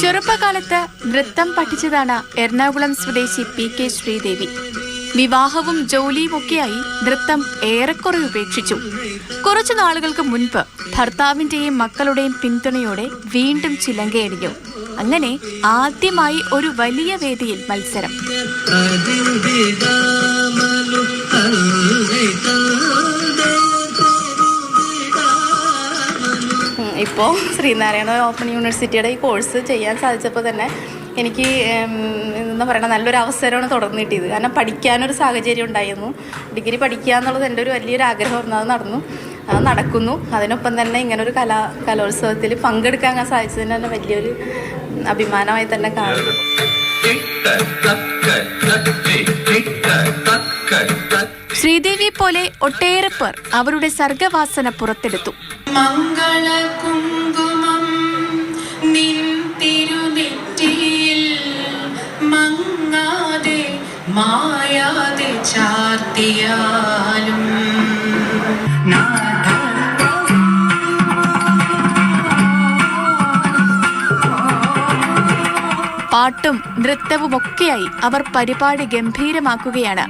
ചെറുപ്പകാലത്ത് നൃത്തം പഠിച്ചതാണ് എറണാകുളം സ്വദേശി പി കെ ശ്രീദേവി. വിവാഹവും ജോലിയുമൊക്കെയായി നൃത്തം ഏറെക്കുറെ ഉപേക്ഷിച്ചു. കുറച്ചു നാളുകൾക്ക് മുൻപ് ഭർത്താവിന്റെയും മക്കളുടെയും പിന്തുണയോടെ വീണ്ടും ചിലങ്കയടിഞ്ഞു അങ്ങനെ ആദ്യമായി ഒരു വലിയ വേദിയിൽ മത്സരം. ഇപ്പോൾ ശ്രീനാരായണ ഓപ്പൺ യൂണിവേഴ്സിറ്റിയുടെ ഈ കോഴ്സ് ചെയ്യാൻ സാധിച്ചപ്പോൾ തന്നെ എനിക്ക് എന്താ പറയുക നല്ലൊരു അവസരമാണ് തുടർന്ന് കിട്ടിയത്. കാരണം പഠിക്കാനൊരു സാഹചര്യം ഉണ്ടായിരുന്നു. ഡിഗ്രി പഠിക്കുക എന്നുള്ളത് എന്റെ ഒരു വലിയൊരു ആഗ്രഹമായിരുന്നു അത് നടന്നു. അത് നടക്കുന്നു. അതിനൊപ്പം തന്നെ ഇങ്ങനൊരു കലാ കലോത്സവത്തിൽ പങ്കെടുക്കാൻ സാധിച്ചതിന് തന്നെ വലിയൊരു അഭിമാനമായി തന്നെ കാണുന്നു. ശ്രീദേവിയെ പോലെ ഒട്ടേറെ പേർ അവരുടെ സർഗവാസന പുറത്തെടുത്തു. നിൻ മായാതെ പാട്ടും നൃത്തവുമൊക്കെയായി അവർ പരിപാടി ഗംഭീരമാക്കുകയാണ്.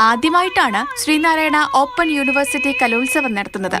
ആദ്യമായിട്ടാണ് ശ്രീനാരായണ ഓപ്പൺ യൂണിവേഴ്സിറ്റി കലോത്സവം നടത്തുന്നത്.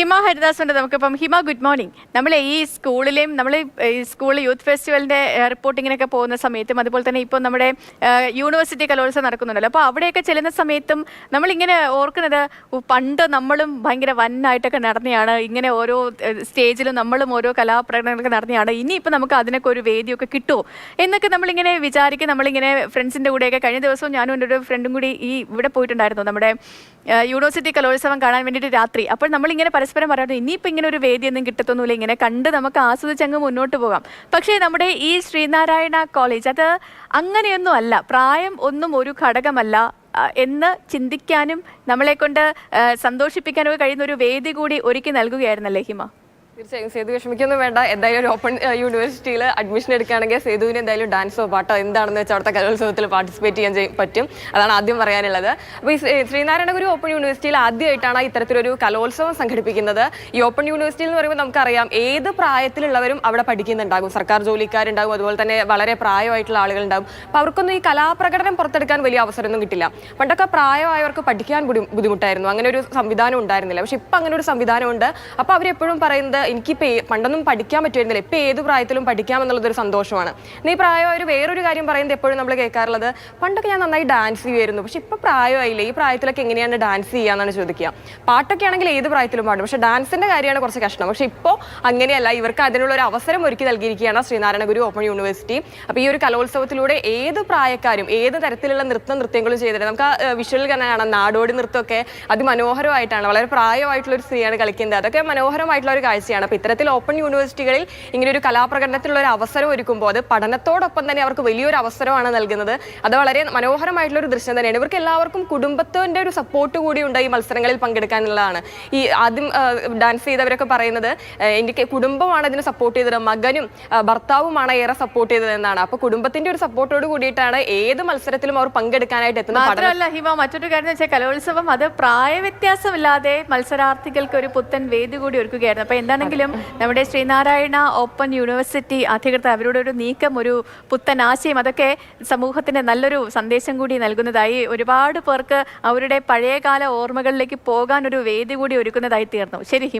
ഹിമ ഹരിദാസ് ഉണ്ട് നമുക്കിപ്പം. ഹിമ ഗുഡ് മോർണിംഗ് നമ്മൾ ഈ സ്കൂളിലെയും നമ്മൾ ഈ സ്കൂൾ യൂത്ത് ഫെസ്റ്റിവലിന്റെ റിപ്പോർട്ടിങ്ങിനൊക്കെ പോകുന്ന സമയത്തും അതുപോലെ തന്നെ ഇപ്പോൾ നമ്മുടെ യൂണിവേഴ്സിറ്റി കലോത്സവം നടക്കുന്നുണ്ടല്ലോ. അപ്പോൾ അവിടെയൊക്കെ ചെല്ലുന്ന സമയത്തും നമ്മളിങ്ങനെ ഓർക്കുന്നത് പണ്ട് നമ്മളും ഭയങ്കര വന്നായിട്ടൊക്കെ നടന്നെയാണ്. ഇങ്ങനെ ഓരോ സ്റ്റേജിലും നമ്മളും ഓരോ കലാപ്രകടനങ്ങളൊക്കെ നടന്നെയാണ്. ഇനിയിപ്പോൾ നമുക്ക് അതിനൊക്കെ ഒരു വേദിയൊക്കെ കിട്ടുമോ? എന്നൊക്കെ നമ്മളിങ്ങനെ വിചാരിക്കും. നമ്മളിങ്ങനെ ഫ്രണ്ട്സിന്റെ കൂടെയൊക്കെ കഴിഞ്ഞ ദിവസവും ഞാനും എന്റെ ഒരു ഫ്രണ്ടും കൂടി ഈ ഇവിടെ പോയിട്ടുണ്ടായിരുന്നു. നമ്മുടെ യൂണിവേഴ്സിറ്റി കലോത്സവം കാണാൻ വേണ്ടിയിട്ട് രാത്രി. അപ്പോൾ നമ്മളിങ്ങനെ പരസ്പരം പറയാറുണ്ട് ഇനിയിപ്പോൾ ഇങ്ങനെ ഒരു വേദിയൊന്നും കിട്ടത്തൊന്നുമില്ല ഇങ്ങനെ കണ്ട് നമുക്ക് ആസ്വദിച്ചങ്ങ് മുന്നോട്ട് പോകാം. പക്ഷേ നമ്മുടെ ഈ ശ്രീനാരായണ കോളേജ് അത് അങ്ങനെയൊന്നും അല്ല പ്രായം ഒന്നും ഒരു ഘടകമല്ല എന്ന് ചിന്തിക്കാനും നമ്മളെ കൊണ്ട് സന്തോഷിപ്പിക്കാനും കഴിയുന്ന ഒരു വേദി കൂടി ഒരുക്കി നൽകുകയായിരുന്നല്ലേ ഹിമ? തീർച്ചയായും സേതു വിഷമിക്കൊന്നും വേണ്ട. എന്തായാലും ഒരു ഓപ്പൺ യൂണിവേഴ്സിറ്റിയിൽ അഡ്മിഷൻ എടുക്കുകയാണെങ്കിൽ സേതുവിന് എന്തായാലും ഡാൻസോ പാട്ടോ എന്താണെന്ന് വെച്ചാൽ അവിടുത്തെ കലോത്സവത്തിൽ പാർട്ടിസിപ്പേറ്റ് ചെയ്യാൻ ചെയ്യ- പറ്റും. അതാണ് ആദ്യം പറയാനുള്ളത്. അപ്പോൾ ഈ ശ്രീനാരായണഗുരു ശ്രീനാരായണ ഗുരു ഓപ്പൺ യൂണിവേഴ്സിറ്റിയിൽ ആദ്യമായിട്ടാണ് ഇത്തരത്തിലൊരു കലോത്സവം സംഘടിപ്പിക്കുന്നത്. ഈ ഓപ്പൺ യൂണിവേഴ്സിറ്റി എന്ന് പറയുമ്പോൾ നമുക്കറിയാം ഏത് പ്രായത്തിലുള്ളവരും അവിടെ പഠിക്കുന്നുണ്ടാകും. സർക്കാർ ജോലിക്കാരുണ്ടാകും അതുപോലെ തന്നെ വളരെ പ്രായമായിട്ടുള്ള ആളുകളുണ്ടാകും. അപ്പോൾ അവർക്കൊന്നും ഈ കലാപ്രകടനം പുറത്തെടുക്കാൻ വലിയ അവസരമൊന്നും കിട്ടില്ല. പണ്ടൊക്കെ പ്രായമായവർക്ക് പഠിക്കാൻ ബുദ്ധി- ബുദ്ധിമുട്ടായിരുന്നു. അങ്ങനെ ഒരു സംവിധാനം ഉണ്ടായിരുന്നില്ല. പക്ഷെ ഇപ്പം അങ്ങനെ ഒരു സംവിധാനമുണ്ട്. അപ്പോൾ അവരെപ്പോഴും പറയുന്നത് എനിക്കിപ്പോൾ പണ്ടൊന്നും പഠിക്കാൻ പറ്റുമായിരുന്നില്ല. ഇപ്പം ഏത് പ്രായത്തിലും പഠിക്കാമെന്നുള്ളതൊരു സന്തോഷമാണ്. നീ പ്രായമായൊരു വേറൊരു കാര്യം പറയുന്നത് എപ്പോഴും നമ്മൾ കേൾക്കാറുള്ളത് പണ്ടൊക്കെ ഞാൻ നന്നായി ഡാൻസ് ചെയ്യുമായിരുന്നു. പക്ഷേ ഇപ്പം പ്രായമായില്ലേ? ഈ പ്രായത്തിലൊക്കെ എങ്ങനെയാണ് ഡാൻസ് ചെയ്യാന്നാണ് ചോദിക്കുക. പാട്ടൊക്കെ ആണെങ്കിൽ ഏത് പ്രായത്തിലും പാടും. പക്ഷേ ഡാൻസിന്റെ കാര്യമാണ് കുറച്ച് കഷ്ടം പക്ഷേ ഇപ്പോൾ അങ്ങനെയല്ല. ഇവർക്ക് അതിനുള്ള ഒരു അവസരം ഒരുക്കി നൽകിയിരിക്കുകയാണ് ശ്രീനാരായണ ഗുരു ഓപ്പൺ യൂണിവേഴ്സിറ്റി. അപ്പോൾ ഈ ഒരു കലോത്സവത്തിലൂടെ ഏത് പ്രായക്കാരും ഏത് തരത്തിലുള്ള നൃത്തം നൃത്യങ്ങളും ചെയ്തിട്ട് നമുക്ക് ആ വിഷ്വൽ തന്നെ കാണാം. നാടോടി നൃത്തമൊക്കെ അതിമനോഹരമായിട്ടാണ്. വളരെ പ്രായമായിട്ടുള്ള ഒരു സ്ത്രീയാണ് കളിക്കുന്നത്. അതൊക്കെ മനോഹരമായിട്ടുള്ള ഒരു കാഴ്ചയാണ്. അപ്പോൾ ഇത്തരത്തിൽ ഓപ്പൺ യൂണിവേഴ്സിറ്റികളിൽ ഇങ്ങനെ ഒരു കലാപ്രകടനത്തിലുള്ള ഒരു അവസരം ഒരുക്കുമ്പോൾ അത് പഠനത്തോടൊപ്പം തന്നെ അവർക്ക് വലിയൊരു അവസരമാണ് നൽകുന്നത്. അത് വളരെ മനോഹരമായിട്ടുള്ള ഒരു ദൃശ്യം തന്നെയാണ്. ഇവർക്ക് എല്ലാവർക്കും കുടുംബത്തിന്റെ ഒരു സപ്പോർട്ട് കൂടി ഉണ്ട് ഈ മത്സരങ്ങളിൽ പങ്കെടുക്കാനുള്ളതാണ്. ഈ ആദ്യം ഡാൻസ് ചെയ്തവരൊക്കെ പറയുന്നത് എനിക്ക് കുടുംബമാണ് ഇതിനെ സപ്പോർട്ട് ചെയ്തത് മകനും ഭർത്താവുമാണ് ഏറെ സപ്പോർട്ട് ചെയ്തതെന്നാണ് അപ്പോൾ കുടുംബത്തിന്റെ ഒരു സപ്പോർട്ടോട് കൂടിയിട്ടാണ് ഏത് മത്സരത്തിലും അവർ പങ്കെടുക്കാനായിട്ട് എത്തുന്നത്. മാത്രമല്ല ഹിമ മറ്റൊരു കാര്യം വെച്ചാൽ കലോത്സവം അത് പ്രായവ്യത്യാസമില്ലാതെ മത്സരാർത്ഥികൾക്ക് ഒരു പുത്തൻ വേദി കൂടി ഒരുക്കുകയായിരുന്നു. അപ്പൊ എന്താണെങ്കിലും നമ്മുടെ ശ്രീനാരായണ ഓപ്പൺ യൂണിവേഴ്സിറ്റി അധികൃതർ അവരുടെ ഒരു നീക്കം ഒരു പുത്തൻ ആശയം അതൊക്കെ സമൂഹത്തിന് നല്ലൊരു സന്ദേശം കൂടി നൽകുന്നതായി ഒരുപാട് പേർക്ക് അവരുടെ പഴയകാല ഓർമ്മകളിലേക്ക് പോകാൻ ഒരു വേദി കൂടി ഒരുക്കുന്നതായി തീർന്നു. ശരി ഹിമ.